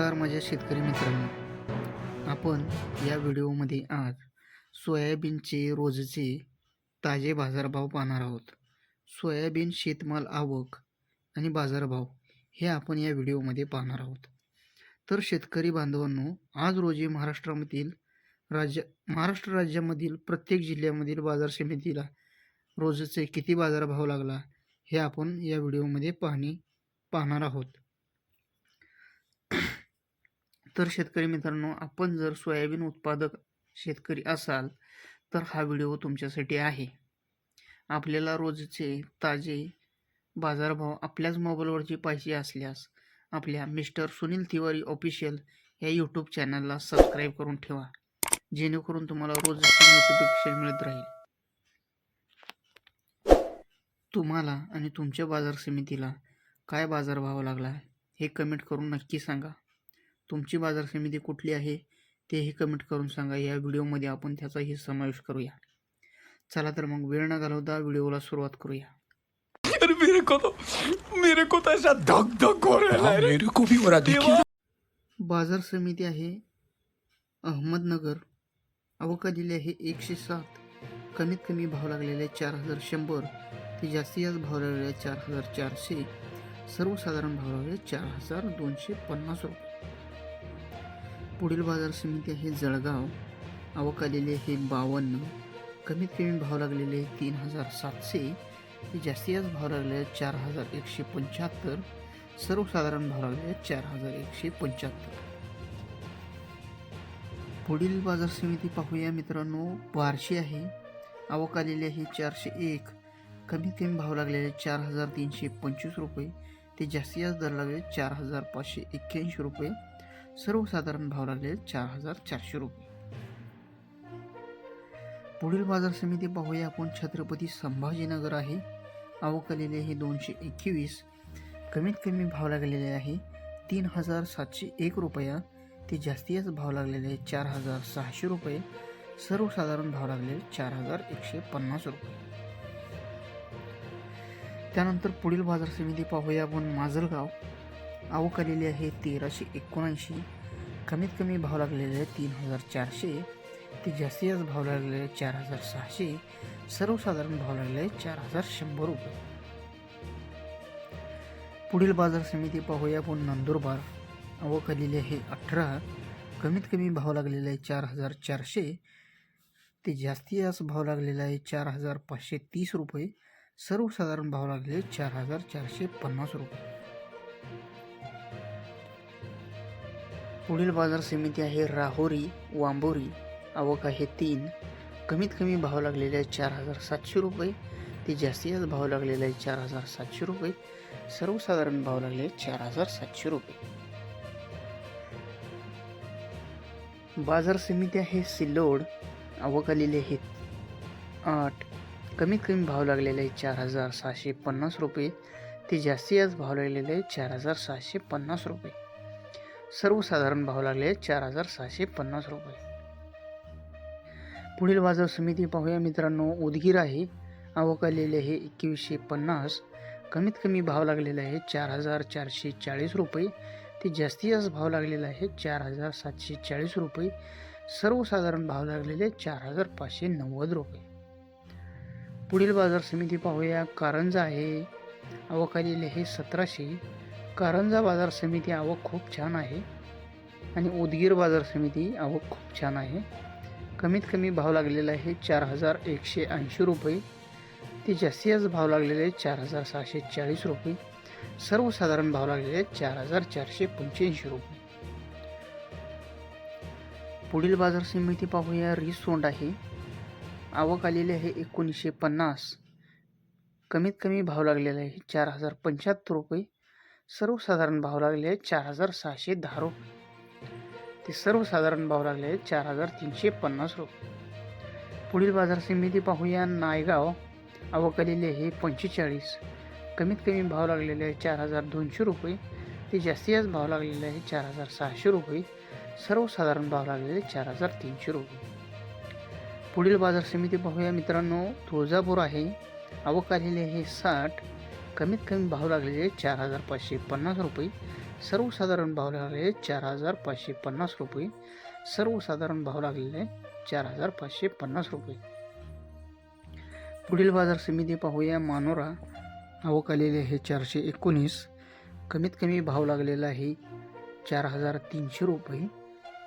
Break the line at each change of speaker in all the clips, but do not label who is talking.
नमस्कार माझ्या शेतकरी मित्रांनो. आपण या व्हिडिओमध्ये आज सोयाबीनचे रोजचे ताजे बाजारभाव पाहणार आहोत. सोयाबीन शेतमाल आवक आणि बाजारभाव हे आपण या व्हिडिओमध्ये पाहणार आहोत. तर शेतकरी बांधवांनो आज रोजी महाराष्ट्रामधील राज्य महाराष्ट्र राज्यामधील प्रत्येक जिल्ह्यामधील बाजार समितीला रोजचे किती बाजारभाव लागला हे आपण या व्हिडिओमध्ये पाहणी पाहणार आहोत. तर शेतकरी मित्रांनो आपण जर सोयाबीन उत्पादक शेतकरी असाल तर हा व्हिडिओ तुमच्यासाठी आहे. आपल्याला रोजचे ताजे बाजारभाव आपल्याच मोबाईलवरची पाहिजे असल्यास आपल्या मिस्टर सुनील तिवारी ऑफिशियल या यूट्यूब चॅनलला सबस्क्राईब करून ठेवा जेणेकरून तुम्हाला रोजचे नोटिफिकेशन मिळत राहील. तुम्हाला आणि तुमच्या बाजार समितीला काय बाजारभाव लागला हे कमेंट करून नक्की सांगा. तुमची बाजार समिती कुठली आहे तेही कमेंट करून सांगा. या व्हिडिओमध्ये आपण त्याचाही समावेश करूया. चला तर मग वेळ न घालवता व्हिडिओला सुरुवात करूया.
यार मेरे को तो मेरे को तो ऐसा धक धक हो रहा है
मेरे को भी रहा देखिए।
बाजार समिती आहे अहमदनगर. अवका दिली आहे एकशे सात कमीत कमी भाव लागलेले चार हजार शंभर ते जास्तीत जास्त भाव लागलेले चार हजार चारशे सर्वसाधारण भाव लागलेले चार हजार दोनशे पन्नास रुपये. पुढील बाजार समिती आहे जळगाव. आवक आलेली आहे बावन्न. कमीत कमी भाव लागलेले तीन हजार सातशे. ते जास्तीत जास्त भाव लागलेले चार हजार एकशे पंच्याहत्तर. सर्वसाधारण भाव लागलेले चार हजार एकशे पंच्याहत्तर. पुढील बाजार समिती पाहूया मित्रांनो. बारशे आहे. आवक आलेली आहे चारशे एक. कमीत कमी भाव लागलेले चार हजार तीनशे पंचवीस रुपये. ते जास्तीत जास्त दर लागले चार हजार पाचशे एक्क्याऐंशी रुपये. सर्वसाधारण भाव लागले चार हजार चारशे रुपये. पुढील बाजार समिती पाहूया. आपण छत्रपती संभाजीनगर आहे. आवक आलेली आहे दोनशे एकवीस. कमीत कमी भाव लागलेले आहे तीन हजार सातशे एक रुपया. ते जास्तीच भाव लागलेले आहे चार हजार सहाशे रुपये. सर्वसाधारण भाव लागलेले चार हजार एकशे पन्नास रुपये. त्यानंतर पुढील बाजार समिती पाहूया आपण माजलगाव. आवक आलेली आहे तेराशे एकोणऐंशी. कमीत कमी भाव लागलेले आहे तीन हजार चारशे. ते जास्तीत जास्त भाव लागलेले आहे चार हजार सहाशे. सर्वसाधारण भाव लागलेले आहे चार हजार शंभर रुपये. पुढील बाजार समिती पाहूया. आपण नंदुरबार. आवक आहे अठरा. कमीत कमी भाव लागलेला आहे चार हजार चारशे. ते जास्तीत जास्त भाव लागलेला आहे चार हजार पाचशे तीस रुपये. सर्वसाधारण भाव लागलेले चार हजार चारशे पन्नास रुपये. पुढील बाजार समिती आहे राहोरी वांबोरी आवक आहे तीन. कमीत कमी भाव लागलेले आहे चार हजार सातशे रुपये. ते जास्तीत जास्त भाव लागलेले आहे चार हजार सातशे रुपये. सर्वसाधारण भाव लागले चार हजार सातशे रुपये. बाजार समिती आहे सिल्लोड आवक आलेली आहे आठ. कमीत कमी भाव लागलेले आहे चार हजार सहाशे पन्नास रुपये. ते जास्तीत जास्त भाव लागलेले आहे चार हजार सहाशे पन्नास रुपये. सर्वसाधारण भाव लागले चार हजार सहाशे पन्नास रुपये. पुढील बाजार समिती पाहूया मित्रांनो. उदगीर आहे. आवक आलेली आहे एकवीसशे पन्नास. कमीत कमी भाव लागलेला आहे चार हजार चारशे चाळीस रुपये. ते जास्तीत जास्त भाव लागलेला आहे चार हजार सातशे चाळीस रुपये. सर्वसाधारण भाव लागलेले चार हजार पाचशे नव्वद रुपये. पुढील बाजार समिती पाहूया. कारंजा आहे. आवक आलेली आहे सतराशे. कारंजा बाजार समिती आवक खूप छान आहे आणि उदगीर बाजार समिती आवक खूप छान आहे. कमीत कमी भाव लागलेला आहे चार हजार एकशे ऐंशी रुपये. ते जास्तीत जास्त भाव लागलेले आहेत चार हजार सहाशे चाळीस रुपये. सर्वसाधारण भाव लागलेले आहेत चार हजार चारशे पंच्याऐंशी रुपये. पुढील बाजार समिती पाहूया. रिसोंड आहे. आवक आलेली आहे एकोणीसशे पन्नास. कमीत कमी भाव लागलेला आहे चार हजार पंच्याहत्तर रुपये. सर्वसाधारण भाव लागले आहेत चार हजार सहाशे दहा रुपये. ते सर्वसाधारण भाव लागले आहेत चार हजार तीनशे पन्नास रुपये. पुढील बाजार समिती पाहूया. नायगाव अवकालेले हे आहे पंचेचाळीस. कमीत कमी भाव लागलेले आहे चार हजार दोनशे रुपये. ते जास्तीत जास्त भाव लागलेले आहे चार हजार सहाशे रुपये. सर्वसाधारण भाव लागलेले चार हजार तीनशे रुपये. पुढील बाजार समिती पाहूया. मित्रांनो तुळजापूर आहे. आवक आलेली आहे साठ कमीत कमी भाव लागलेले चार हजार पाचशे पन्नास रुपये. सर्वसाधारण भाव लागलेले चार हजार पाचशे पन्नास रुपये. सर्वसाधारण भाव लागलेले चार हजार पाचशे पन्नास रुपये. पुढील बाजार समिती पाहूया. मानोरा आवक आलेली आहे चारशे एकोणीस. कमीत कमी भाव लागलेला आहे चार हजार तीनशे रुपये.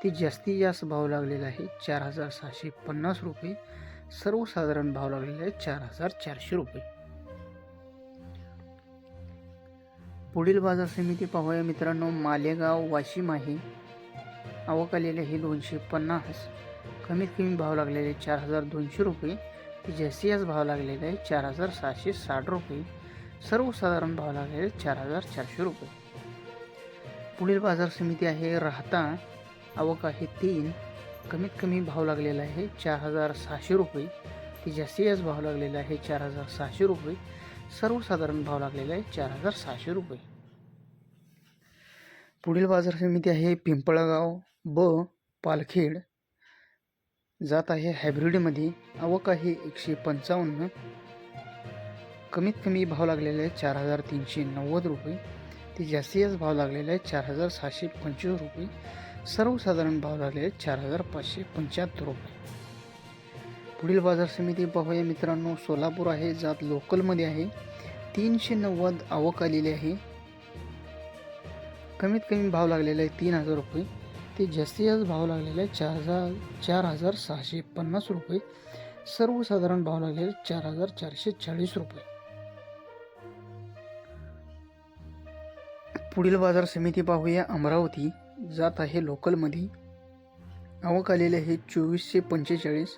ते जास्तीत जास्त भाव लागलेला आहे चार हजार सहाशे पन्नास रुपये. सर्वसाधारण भाव लागलेला आहे चार हजार चारशे रुपये. पुढील बाजार समिती पाहूया मित्रांनो. मालेगाव वाशिम आहे आवक आलेले हे दोनशे पन्नास. कमीत कमी भाव लागलेले चार हजार दोनशे रुपये. ते जास्तीत भाव लागलेले आहे चार हजार सहाशे साठ रुपये. सर्वसाधारण भाव लागलेले चार हजार चारशे रुपये. पुढील बाजार समिती आहे. राहता आवक आहे तीन. कमीत कमी भाव लागलेला आहे चार हजार सहाशे रुपये. ते जास्तीत जास्त भाव लागलेला आहे चार हजार सहाशे रुपये. सर्वसाधारण भाव लागलेला आहे चार हजार सहाशे रुपये. पुढील बाजार समिती आहे पिंपळगाव ब पालखेड. जात आहे हायब्रिडमध्ये. आवक आहे एकशे पंचावन्न. कमीत कमी भाव लागलेला आहे चार हजार तीनशे नव्वद रुपये. ते जास्तीत जास्त भाव लागलेले आहे चार हजार सहाशे पंचवीस रुपये. सर्वसाधारण भाव लागलेले आहेत चार हजार पाचशे पंच्याहत्तर रुपये. पुढील बाजार समिती पाहूया मित्रांनो. सोलापूर आहे जात लोकलमध्ये आहे. तीनशे नव्वद आवक आलेली आहे. कमीत कमी भाव लागलेला आहे तीन हजार रुपये. ते जास्तीत जास्त भाव लागलेला आहे चार हजार चार हजार सहाशे पन्नास रुपये. सर्वसाधारण भाव लागलेले आहे चार हजार चारशे चाळीस रुपये. पुढील बाजार समिती पाहूया अमरावती. जात आहे लोकलमध्ये. आवक आलेले आहे चोवीसशे पंचेचाळीस.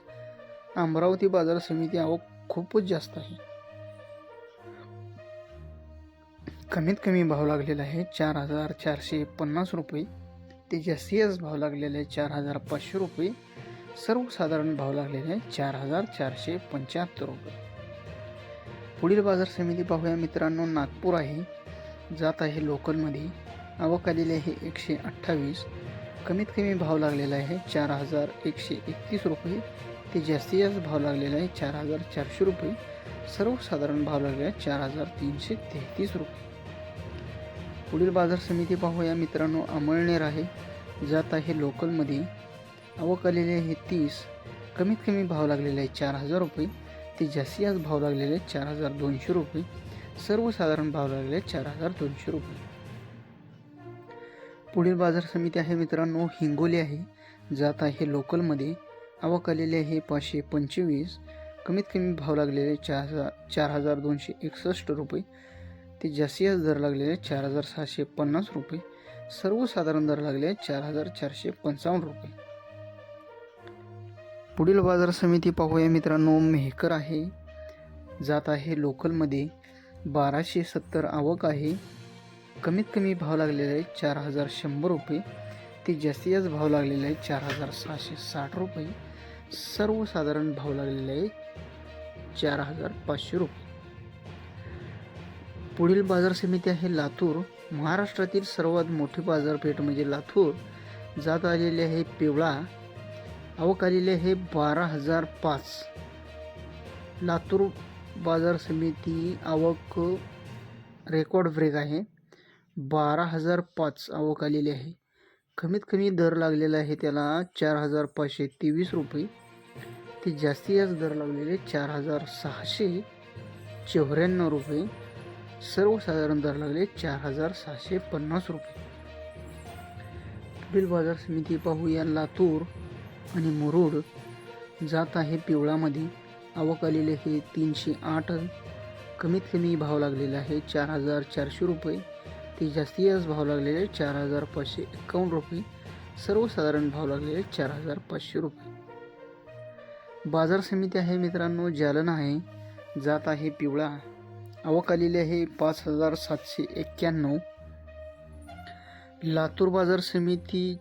अमरावती बाजार समिती आवक खूपच जास्त आहे. कमीत कमी भाव लागलेला आहे चार हजार चारशे पन्नास रुपये. ते जास्तीत जास्त भाव लागलेले आहे चार हजार पाचशे रुपये. सर्वसाधारण भाव लागलेले आहे चार हजार चारशे पंच्याहत्तर रुपये. पुढील बाजार समिती पाहूया मित्रांनो नागपूर आहे. जात आहे लोकलमध्ये. आवक आलेली आहे एकशे अठ्ठावीस. कमीत कमी भाव लागलेला आहे चार हजार एकशे एकतीस रुपये. ते जास्तीत जास्त भाव लागलेला आहे चार हजार चारशे रुपये. सर्वसाधारण भाव लागलेला आहे चार हजार तीनशे तेहतीस रुपये. पुढील बाजार समिती पाहूया. मित्रांनो अमळनेर आहे. जात आहे लोकलमध्ये. आवक आलेली आहे तीस. कमीत कमी भाव लागलेला आहे चार हजार रुपये. ते जास्तीत जास्त भाव लागलेले आहे चार हजार दोनशे रुपये. सर्वसाधारण भाव लागलेले आहे चार हजार दोनशे रुपये. पुढील बाजार समिती आहे मित्रांनो हिंगोली आहे. जात आहे लोकलमध्ये. आवक हे पाचशे पंचवीस. कमीत कमी भाव लागलेले चार हजार चार हजार दोनशे एकसष्ट रुपये. ते जास्तीत जास्त दर लागलेले चार हजार सहाशे पन्नास रुपये. सर्वसाधारण दर लागले चार हजार चारशे पंचावन्न रुपये. पुढील बाजार समिती पाहूया मित्रांनो मेहकर आहे. जात आहे लोकलमध्ये. बाराशे सत्तर आवक आहे. कमीत कमी भाव लागलेले आहे चार हजार शंभर रुपये. ते जास्तीत जास्त भाव लागलेले आहे चार हजार सहाशे साठ रुपये. सर्वसाधारण भाव लागलेला आहे चार हजार पाचशे रुपये. पुढील बाजार समिती आहे लातूर. महाराष्ट्रातील सर्वात मोठी बाजारपेठ म्हणजे लातूर. जात आलेली आहे पिवळा. आवक आलेली आहे बारा हजार पाच. लातूर बाजार समिती आवक रेकॉर्ड ब्रेक आहे. बारा हजार पाच आवक आलेली आहे. कमीत कमी दर लागलेला आहे त्याला चार हजार पाचशे तेवीस रुपये. ते जास्तीत जास्त दर लागलेले चार हजार सहाशे चौऱ्याण्णव रुपये. सर्वसाधारण दर लागले चार हजार सहाशे पन्नास रुपये. पुढील बाजार समिती पाहूया लातूर आणि मुरुड. जात आहे पिवळामध्ये. आवक आलेले हे तीनशे आठ. कमीत कमी भाव लागलेला आहे चार हजार चारशे रुपये. ते जास्तीत जास्त भाव लागलेले चार हज़ार पाचशे एकावन्न रुपये. सर्वसाधारण भाव लागलेले चार हज़ार पाचशे रुपये. बाज़ार समिती आहे मित्रांनो, जालना आहे. जात आहे पिवळा. आवक आलेली आहे पाच हज़ार सातशे एक्क्याण्णव. लातूर बाज़ार समितीपेक्षा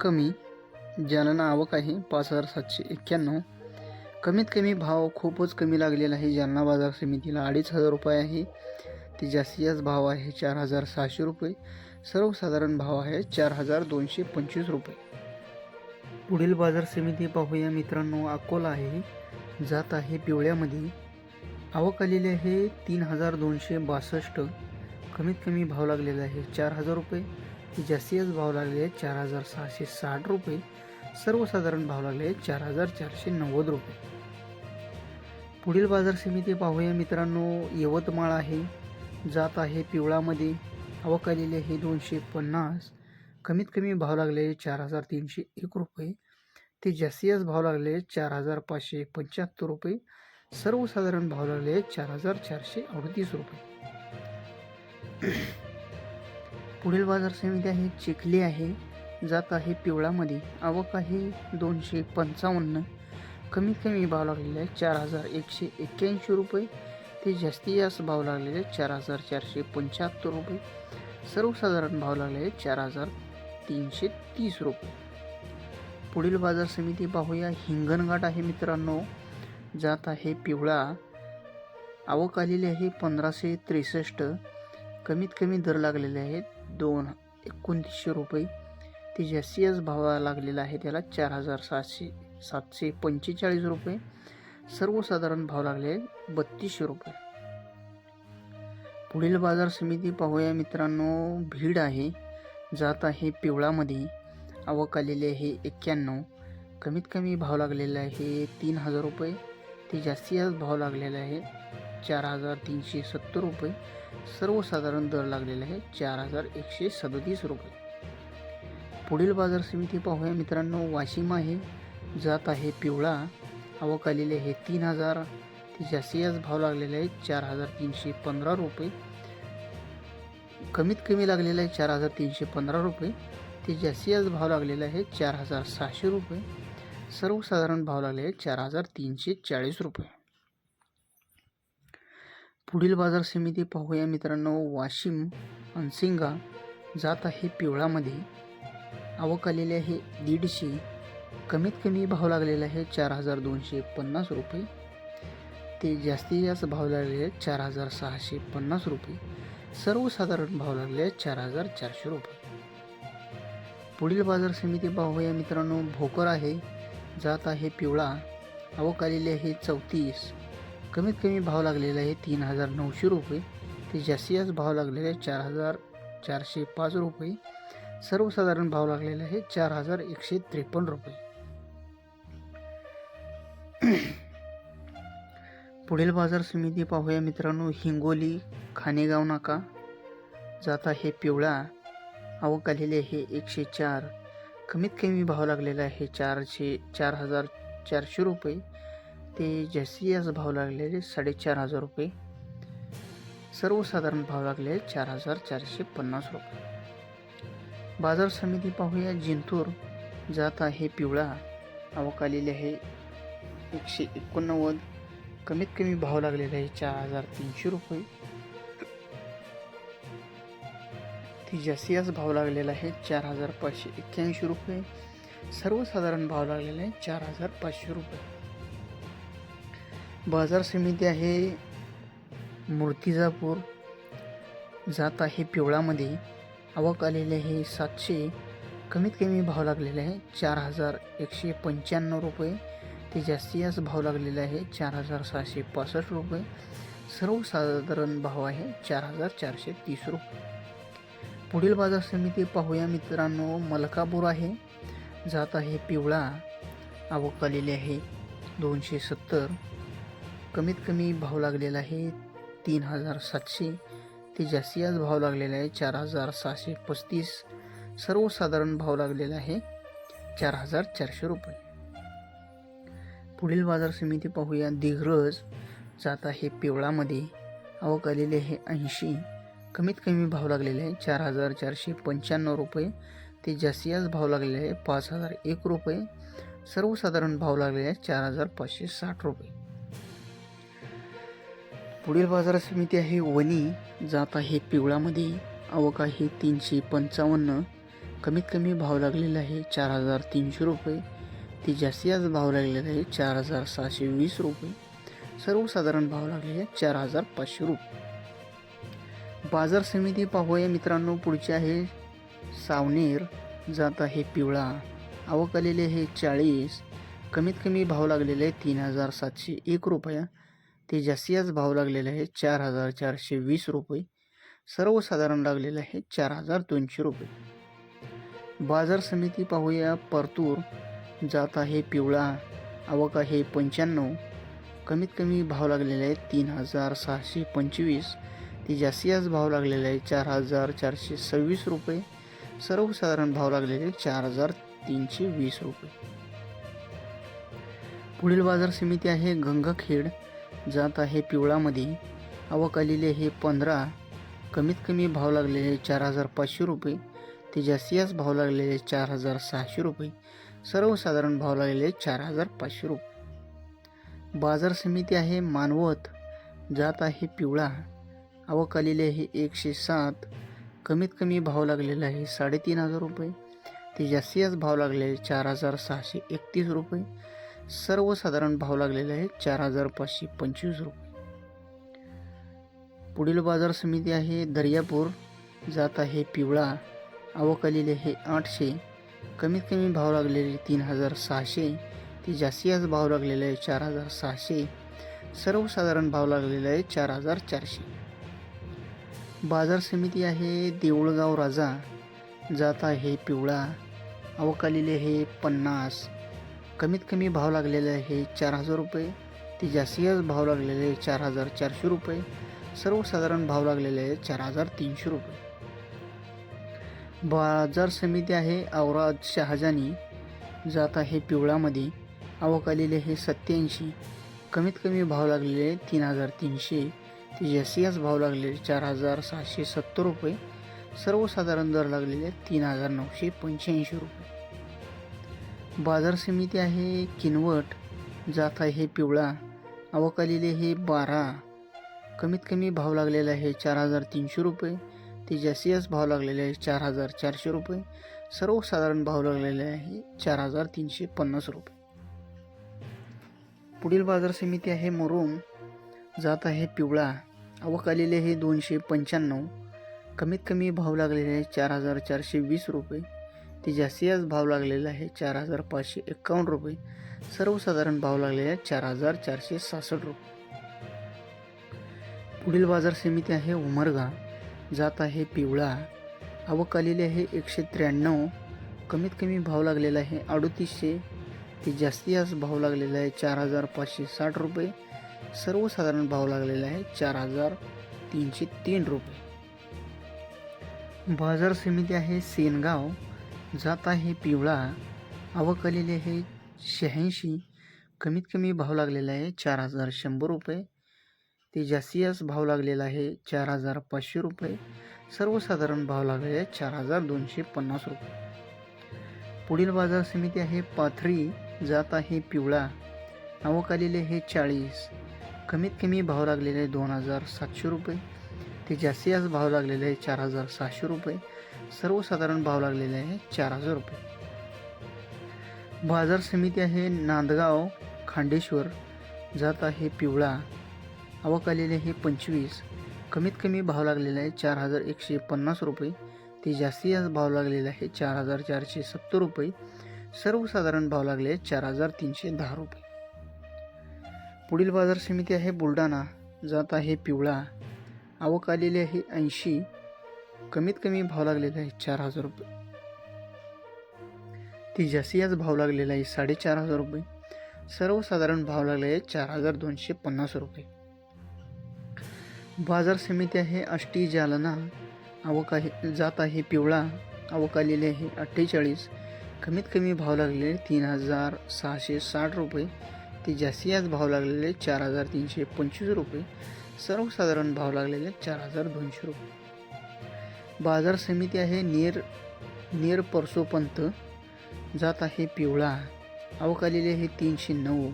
कमी. जालना आवक आहे पाच हज़ार सातशे एक्क्याण्णव. कमीत कमी भाव खूपच कमी लागलेला आहे जालना बाज़ार समितीला. अडीच हज़ार रुपये आहे. ती जास्तीत जास्त भाव आहे चार हजार सहाशे रुपये. सर्वसाधारण भाव आहे चार हजार दोनशे पंचवीस रुपये. पुढील बाजार समिती पाहूया मित्रांनो अकोला आहे. जात आहे पिवळ्यामध्ये. आवक आलेली आहे तीन हजार दोनशे बासष्ट. कमीत कमी भाव लागलेला आहे चार हजार रुपये. ती जास्तीत भाव लागले आहे चार हजार सहाशे साठ रुपये. सर्वसाधारण भाव लागले आहे चार हजार चारशे नव्वद रुपये. पुढील बाजार समिती पाहूया मित्रांनो यवतमाळ आहे. जात आहे पिवळामध्ये. आवक हे दोनशे पन्नास. कमीत कमी भाव लागले चार हजार तीनशे एक रुपये. ते जास्तीत भाव लागले चार हजार पाचशे पंच्याहत्तर रुपये. सर्वसाधारण भाव लागले चार हजार चारशे अडतीस रुपये. पुढील बाजार समिती आहे चिखली आहे. जात आहे पिवळामध्ये. आवक आहे दोनशे पंचावन्न. कमीत कमी भाव लागलेला आहे चार हजार एकशे एक्क्याऐंशी रुपये. ते जास्तीत जास्त भाव लागलेले चार हजार चारशे पंच्याहत्तर रुपये. सर्वसाधारण भाव लागलेले चार हजार तीनशे तीस रुपये. पुढील बाजार समिती पाहूया. हिंगणघाट आहे मित्रांनो. जात आहे पिवळा. आवक आलेली आहे पंधराशे त्रेसष्ट. कमीत कमी दर लागलेले आहेत दोन एकोणतीसशे रुपये. ते जास्तीत भाव लागलेला आहे त्याला चार हजार सातशे सातशे पंचेचाळीस रुपये. सर्वसाधारण भाव लागले बत्तीसशे रुपये. पुढील बाजार समिती पाहूया मित्रांनो. भीड आहे. जात आहे पिवळामध्ये. आवक आलेली आहे एक्क्याण्णव. कमीत कमी भाव लागलेला आहे तीन हजार रुपये. ते जास्तीत भाव लागलेला आहे चार हजार तीनशे सत्तर रुपये. सर्वसाधारण दर लागलेला आहे चार हजार एकशे सदतीस रुपये. पुढील बाजार समिती पाहूया मित्रांनो. वाशिम आहे. जात आहे पिवळा. आवक आहे तीन हजार. ते जास्तीत भाव लागलेले आहे चार हजार तीनशे पंधरा रुपये. कमीत कमी लागलेला आहे चार हजार तीनशे पंधरा रुपये. ते जास्तीत भाव लागलेला आहे चार हजार सहाशे रुपये. सर्वसाधारण भाव लागले आहे चार हजार तीनशे चाळीस रुपये. पुढील बाजार समिती पाहूया मित्रांनो. वाशिम अनसिंगा जात आहे पिवळामध्ये. आवक आलेली आहे दीडशे. कमीत कमी भाव लागलेला आहे चार हजार दोनशे पन्नास रुपये. ते जास्तीत जास्त भाव लागलेले आहेत चार हजार सहाशे पन्नास रुपये. सर्वसाधारण भाव लागले आहेत चार हजार चारशे रुपये. पुढील बाजार समिती पाहूया मित्रांनो भोकर आहे. जात आहे पिवळा. आवक आलेली आहे चौतीस. कमीत कमी भाव लागलेला आहे तीन हजार नऊशे रुपये. ते जास्तीत भाव लागलेले आहे चार हजार चारशे पाच रुपये. सर्वसाधारण भाव लागलेला आहे चार हजार एकशे त्रेपन्न रुपये. पुढील बाजार समिती पाहूया मित्रांनो. हिंगोली खानेगाव नाका. जात आहे पिवळा. आवक आलेली आहे एकशे चार. कमीत कमी भाव लागलेला आहे चारशे चार हजार चारशे रुपये. ते जास्तीत जास्त भाव लागलेले साडेचार हजार रुपये. सर्वसाधारण भाव लागले चार हजार चारशे पन्नास रुपये. बाजार समिती पाहूया जिंतूर. जात आहे पिवळा आवक आलेली आहे एकशे एकोणनव्वद. कमीत कमी भाव लागलेला आहे चार हजार तीनशे रुपये. ती जास्तीत जास्त भाव लागलेला आहे चार हजार पाचशे एक्क्याऐंशी रुपये. सर्वसाधारण भाव लागलेला आहे चार हजार पाचशे रुपये. बाजार समिती आहे मूर्तिजापूर. जात आहे पिवळामध्ये आवक आलेले हे सातशे. कमीत कमी भाव लागलेले आहे चार हजार एकशे पंच्याण्णव रुपये. ते जास्तीत जास्त भाव लागलेले आहे चार हजार सहाशे पासष्ट रुपये. सर्वसाधारण भाव आहे चार हजार चारशे तीस रुपये. पुढील बाजार समिती पाहूया मित्रांनो. मलकापूर आहे. जात आहे पिवळा. आवक आलेली आहे दोनशे सत्तर. कमीत कमी भाव लागलेला आहे तीन हजार सातशे ते जास्तीत भाव लागलेला आहे चार हजार सहाशे पस्तीस. सर्वसाधारण भाव लागलेला आहे चार हजार चारशे रुपये. पुढील बाजार समिती पाहूया. दिग्रज जात आहे पिवळामध्ये. आवक आलेली आहे ऐंशी. कमीत कमी भाव लागलेले आहे चार हजार चारशे पंच्याण्णव रुपये. ते जास्तीत भाव लागलेले आहे पाच हजार एक रुपये. सर्वसाधारण भाव लागलेले आहे चार हजार पाचशे साठ रुपये. पुढील बाजार समिती आहे वणी. जात आहे पिवळामध्ये. आवक आहे तीनशे पंचावन्न. कमीत कमी भाव लागलेला आहे चार हजार तीनशे रुपये. ते जास्तीत भाव लागलेला आहे चार हजार सहाशे वीस रुपये. सर्वसाधारण भाव लागलेले आहे चार हजार पाचशे रुपये. बाजार समिती पाहूया मित्रांनो. पुढची आहे सावनेर. जात आहे पिवळा. आवक आलेली आहे चाळीस. कमीत कमी भाव लागलेले आहे तीन हजार सातशे एक रुपया. ते जास्तीत भाव लागलेले आहे चार हजार चारशे वीस रुपये. सर्वसाधारण लागलेलं आहे चार हजार दोनशे रुपये. बाजार समिती पाहूया. परतूर जात आहे पिवळा आवक आहे पंच्याण्णव. कमीत कमी भाव लागलेले आहे तीन हजार सहाशे पंचवीस. ते जास्तीत भाव लागलेला आहे चार हजार चारशे सव्वीस रुपये. सर्वसाधारण भाव लागलेले चार हजार तीनशे वीस रुपये. पुढील बाजार समिती आहे गंगाखेड जात आहे पिवळामध्ये. आवक हे पंधरा. कमीत कमी भाव लागलेले चार हजार पाचशे रुपये. ते जास्तीत भाव लागलेले चार हजार सहाशे रुपये. सर्वसाधारण भाव लागलेले चार हजार पाचशे रुपये. बाजार समिती आहे मानवत. जात आहे पिवळा. आवक आलेली आहे एकशे सात. कमीत कमी भाव लागलेला आहे साडेतीन हजार रुपये. ते जास्तीत भाव लागलेले चार हजार सहाशे एकतीस रुपये. सर्वसाधारण भाव लागलेले आहे चार हजार पाचशे पंचवीस रुपये. पुढील बाजार समिती आहे दर्यापूर. जात आहे पिवळा. आवक आलेली आहे आठशे. कमीत कमी भाव लागलेले तीन हजार सहाशे. ते जास्तीत जास्त भाव लागलेले आहे चार हजार सहाशे. सर्वसाधारण भाव लागलेला आहे चार हजार चारशे. बाजार समिती आहे देऊळगाव राजा. जात आहे पिवळा. आवक आलेली आहे पन्नास. कमीत कमी भाव लागलेले आहे चार हजार रुपये. ते जास्तीत भाव लागलेले आहे चार हजार चारशे रुपये. सर्वसाधारण भाव लागलेले आहे चार हजार तीनशे रुपये. बाजार समिती आहे औराद शहाजानी. जात आहे पिवळामध्ये. आवक आलेली आहे सत्याऐंशी कमीत कमी भाव लागलेले तीन हजार तीनशे. ते जास्तीत भाव लागलेले चार हजार सहाशे सत्तर रुपये. सर्वसाधारण दर लागलेले तीन हजार नऊशे पंच्याऐंशी रुपये. बाजार समिती आहे किनवट जात आहे पिवळा आवक आलेली आहे बारा. कमीत कमी भाव लागलेला आहे चार हजार तीनशे रुपये ते जास्तीत जास्त भाव लागलेले आहे चार हजार चारशे रुपये. सर्वसाधारण भाव लागलेले आहे चार हजार तीनशे पन्नास रुपये. पुढील बाजार समिती आहे मुरुम जात आहे पिवळा आवक हे आहे दोनशे पंच्याण्णव. कमीत कमी भाव लागलेले आहे चार हजार चारशे वीस रुपये. ते जास्तीत जास्त भाव लागलेला आहे चार हज़ार पाचशे एक्कावन्न रुपये. सर्वसाधारण भाव लागलेले आहे चार हज़ार चारशे सहासष्ट रुपये. पुढील बाज़ार समिती आहे उमरगा. जात आहे पिवळा. आवक आलेली आहे एकशे त्र्याण्णव. कमीत कमी भाव लागलेला आहे अडोतीसशे. ते जास्तीत जास्त भाव लागलेला आहे चार हज़ार पाचशे साठ रुपये. सर्वसाधारण भाव लागलेला आहे चार हज़ार तीनशे तीन रुपये. बाज़ार समिती आहे सेनगाव. जात आहे पिवळा आवक हे शहाऐंशी कमीत कमी भाव लागलेला आहे चार हजार शंभर रुपये. ते जास्तीत जास्त भाव लागलेला आहे चार हजार पाचशे रुपये. सर्वसाधारण भाव लागलेला आहे चार हजार दोनशे पन्नास रुपये. पुढील बाजार समिती आहे पाथरी. जात आहे पिवळा आवक आलेले हे चाळीस कमीत कमी भाव लागलेले आहे दोन हजार सातशे रुपये. ते जास्तीत जास्त भाव लागलेले आहे चार हजार सहाशे रुपये. सर्वसाधारण भाव लागलेले आहे चार हजार रुपये. बाजार समिती आहे नांदगाव खांडेश्वर. जात आहे पिवळा. आवक आलेले आहे पंचवीस. कमीत कमी भाव लागलेला आहे चार हजार एकशे पन्नास रुपये. ते जास्तीत जास्त भाव लागलेला आहे चार हजार चारशे सत्तर रुपये. सर्वसाधारण भाव लागले आहे चार हजार तीनशे दहा रुपये. पुढील बाजार समिती आहे बुलढाणा. जात आहे पिवळा. आवक आलेली आहे ऐंशी. कमीत कमी भाव लागलेला आहे चार हजार रुपये. ती जास्तीत जास्त भाव लागलेला आहे साडेचार हजार रुपये. सर्वसाधारण भाव लागले आहे चार हजार दोनशे पन्नास रुपये. बाजार समिती आहे अष्टी जालना आवक आहे जात आहे पिवळा आवक आलेली आहे अठ्ठेचाळीस. कमीत कमी भाव लागलेले तीन हजार सहाशे साठ रुपये. ते जास्तीत जास्त भाव लागलेले चार हजार तीनशे पंचवीस रुपये. सर्वसाधारण भाव लागलेले चार हजार दोनशे रुपये. बाजार समिती आहे नियर नियर परसोपंत. जात आहे पिवळा. आवक आलेली आहे तीनशे नऊ.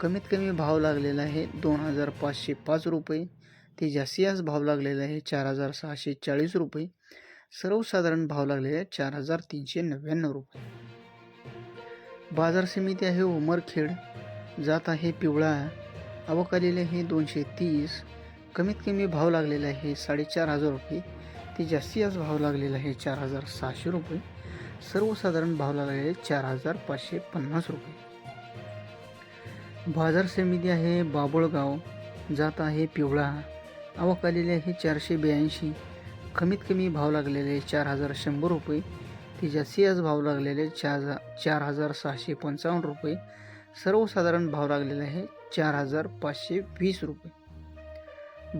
कमीत कमी भाव लागलेला आहे दोन हजार पाचशे पाच रुपये. ते जास्तीत जास्त भाव लागलेला आहे चार हजार सहाशे चाळीस रुपये. सर्वसाधारण भाव लागलेला आहे चार हजार तीनशे नव्याण्णव रुपये. बाजार समिती आहे उमरखेड. जात आहे पिवळा. आवक आलेले आहे दोनशे तीस. कमीत कमी भाव लागलेला आहे साडेचार हजार रुपये. ते जास्तीत जास्त भाव लागलेला आहे चार हजार सहाशे रुपये. सर्वसाधारण भाव लागलेले आहे चार हजार पाचशे पन्नास रुपये. बाजार समिती आहे बाबळगाव. जात आहे पिवळा. आवक आलेली आहे चारशे ब्याऐंशी. कमीत कमी भाव लागलेले आहे चार हजार शंभर रुपये. ते जास्तीत जास्त भाव लागलेले आहे चार हजार चार हजार सहाशे पंचावन्न रुपये. सर्वसाधारण भाव लागलेला आहे चार हजार पाचशे वीस रुपये.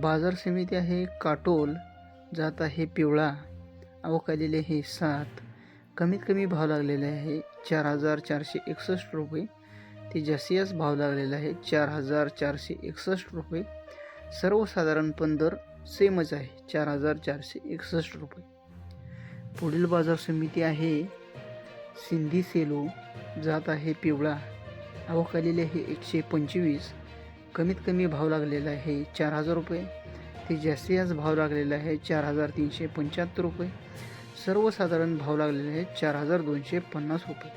बाजार समिती आहे काटोल. जात आहे पिवळा अवकालेले हे सात. कमीत कमी भाव लागलेले आहे चार हजार चारशे एकसष्ट रुपये. ते जास्तीत भाव लागलेला आहे चार हजार चारशे एकसष्ट रुपये. सर्वसाधारण पण दर सेमच आहे चार हजार चारशे एकसष्ट रुपये. पुढील बाजार समिती आहे. सिंधी सेलो जात आहे पिवळा अवकालेले हे एकशे पंचवीस. कमीत कमी भाव लागलेला आहे चार हजार रुपये. ते जास्तीत जास्त भाव लागलेला आहे चार हजार तीनशे पंच्याहत्तर रुपये. सर्वसाधारण भाव लागलेले आहे चार हजार दोनशे पन्नास रुपये.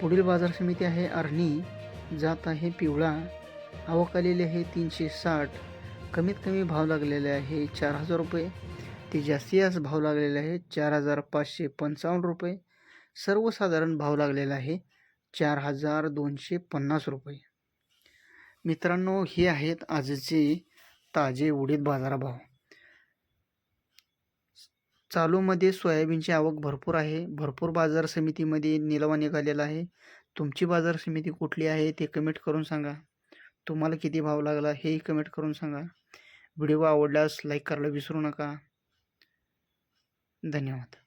पुढील बाजार समिती आहे अरणी जात आहे पिवळा. आवक आलेली आहे तीनशे साठ. कमीत कमी भाव लागलेले आहे चार हजार रुपये. ते जास्तीत जास्त भाव लागलेले आहे चार हजार पाचशे पंचावन्न रुपये. सर्वसाधारण भाव लागलेला आहे चार हजार दोनशे पन्नास रुपये. मित्रांनो हे आहेत आजचे ताजे उडीद बाजारभाव. चालूमध्ये सोयाबीनची आवक भरपूर आहे. भरपूर बाजार समितीमध्ये निलावा निघालेला आहे. तुमची बाजार समिती कुठली आहे ते कमेंट करून सांगा. तुम्हाला किती भाव लागला हेही कमेंट करून सांगा. व्हिडिओ आवडल्यास लाईक करायला विसरू नका. धन्यवाद.